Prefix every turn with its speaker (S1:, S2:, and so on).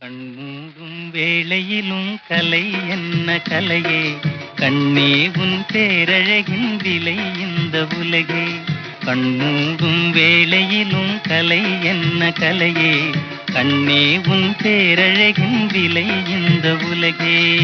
S1: கண்மூடும் வேளையிலும் கலை என்ன கலையே? கண்ணே உன் பேரழகின் விலை இந்த உலகே. கண்மூடும் வேளையிலும் கலை என்ன கலையே? கண்ணே உன் பேரழகின் விலை இந்த உலகே.